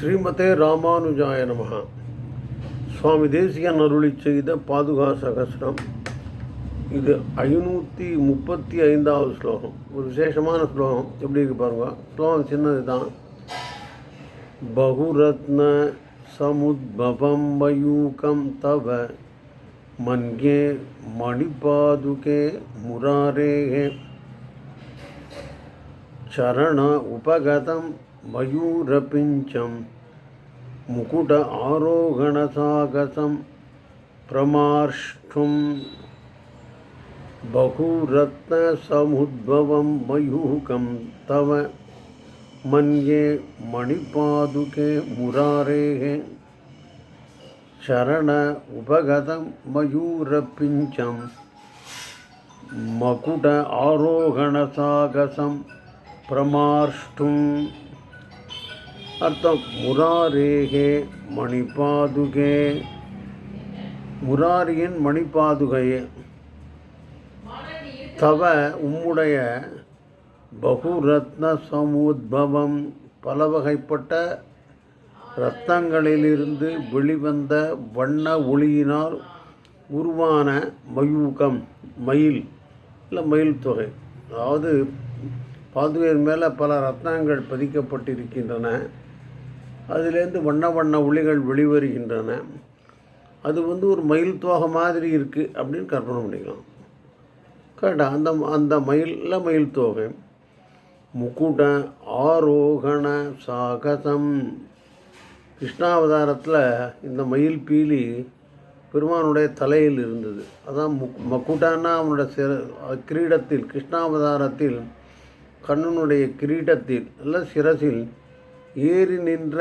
ஸ்ரீமதே ராமானுஜாய நமகா. சுவாமி தேசிகன் அருளி செய்த பாதுகா சகசிரம். இது ஐநூற்றி முப்பத்தி ஐந்தாவது ஸ்லோகம். ஒரு விசேஷமான ஸ்லோகம். எப்படி இருக்கு பாருங்க. ஸ்லோகம் சின்னது தான் பகுரத்ன சமுத்பவம் வயூகம் தவ. மன்யே மணிபாதுகே முராரேகே. சரண உபகதம் मयूरपिञ्चं मुकुट आरोहणसागसं प्रमार्ष्टुं बहुरत्नसमुद्भवं मयूकं तव मन्ये मणिपादुके मुरारेः शरण उपगतं मयूरपिञ्चं मकुट आरोहणसागसं प्रमार्ष्टुम् அர்த்தம் முராரேகே மணிபாதுகே முராரியின் மணிபாதுகையே தவ உம்முடைய பகுரத்ன சமுத்பவம் பல வகைப்பட்ட ரத்னங்களிலிருந்து வெளிவந்த வண்ண ஒளியினால் உருவான மயூகம் மயில் இல்லை மயில் தொகை. அதாவது பாதுகையின் மேலே பல ரத்னங்கள் பதிக்கப்பட்டிருக்கின்றன. அதுலேருந்து வண்ண வண்ண ஒளிகள் வெளிவருகின்றன. அது வந்து ஒரு மயில் தோகை மாதிரி இருக்குது அப்படின்னு கற்பனை பண்ணிக்கலாம். கரெக்டாக அந்த அந்த மயிலில் மயில் தோகை முக்குட ஆரோகண சாகசம். கிருஷ்ணாவதாரத்தில் இந்த மயில் பீலி பெருமானுடைய தலையில் இருந்தது. அதான் முக் மக்குட்டானா அவனுடைய சிற கிரீடத்தில் கிருஷ்ணாவதாரத்தில் கண்ணனுடைய கிரீடத்தில் அல்ல சிரசில் ஏறி நின்ற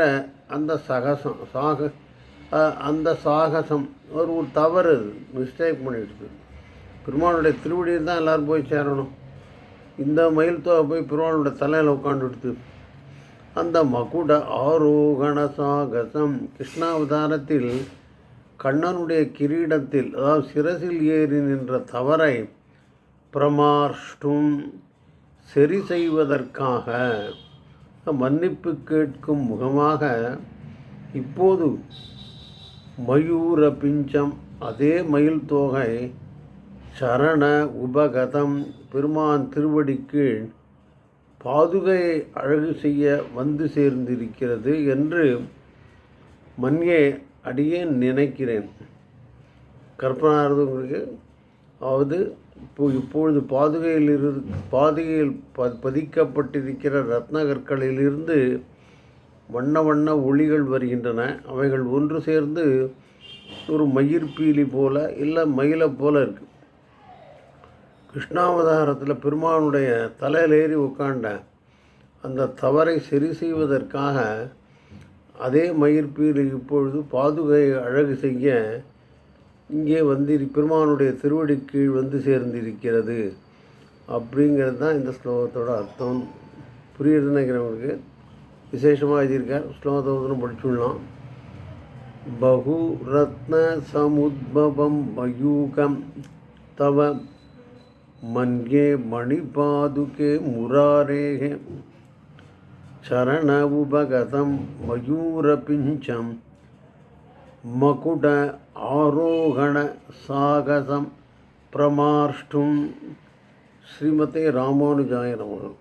அந்த சகசம் சாக அந்த சாகசம். ஒரு ஒரு தவறு மிஸ்டேக் பண்ணிடுச்சு பெருமானுடைய திருவடியில் தான் எல்லோரும் போய் சேரணும். இந்த மயில் தொகை போய் பெருமானுடைய தலையில் உட்காந்துடுது அந்த மகுட ஆரோகண சாகசம். கிருஷ்ணாவதாரத்தில் கண்ணனுடைய கிரீடத்தில் அதாவது சிரசில் ஏறி நின்ற தவறை பிரமாஷ்டும் சரி செய்வதற்காக மன்னிப்பு கேட்கும் முகமாக இப்போது மயூர பிஞ்சம் அதே மயில் தோகை சரண உபகதம் பெருமான் திருவடி கீழ் பாதுகையை அழகு செய்ய வந்து சேர்ந்திருக்கிறது என்று மண்யே அடியே நினைக்கிறேன். கற்பனாகிறது உங்களுக்கு அதாவது இப்போ இப்பொழுது பாதுகையில் இரு பாதுகையில் ப பதிக்கப்பட்டிருக்கிற ரத்ன கற்களிலிருந்து வண்ண வண்ண ஒளிகள் வருகின்றன. அவைகள் ஒன்று சேர்ந்து ஒரு மயிர்பீலி போல இல்லை மயிலை போல இருக்குது கிருஷ்ணாவதாரத்தில் பெருமானுடைய தலையில் ஏறி உட்காண்ட அந்த தவறை சரி செய்வதற்காக அதே மயிர்பீலி இப்பொழுது பாதுகையை அழகு செய்ய இங்கே வந்து பெருமானுடைய திருவடி கீழ் வந்து சேர்ந்திருக்கிறது அப்படிங்கிறது தான் இந்த ஸ்லோகத்தோட அர்த்தம். புரியுதுன்னு நினைக்கிறவங்களுக்கு விசேஷமாக எழுதியிருக்கார். ஸ்லோகத்தை வந்து படிச்சுடலாம் பகு ரத்ன சமுத்பவம் மயூகம் தவ மன்யே மணிபாதுகே முராரேகே சரண உபகதம் மயூரபிஞ்சம் மகுட ஆரோகண சாகசம் பிரமாஷ்டும் ஸ்ரீமதே ராமானுஜாய நமகம்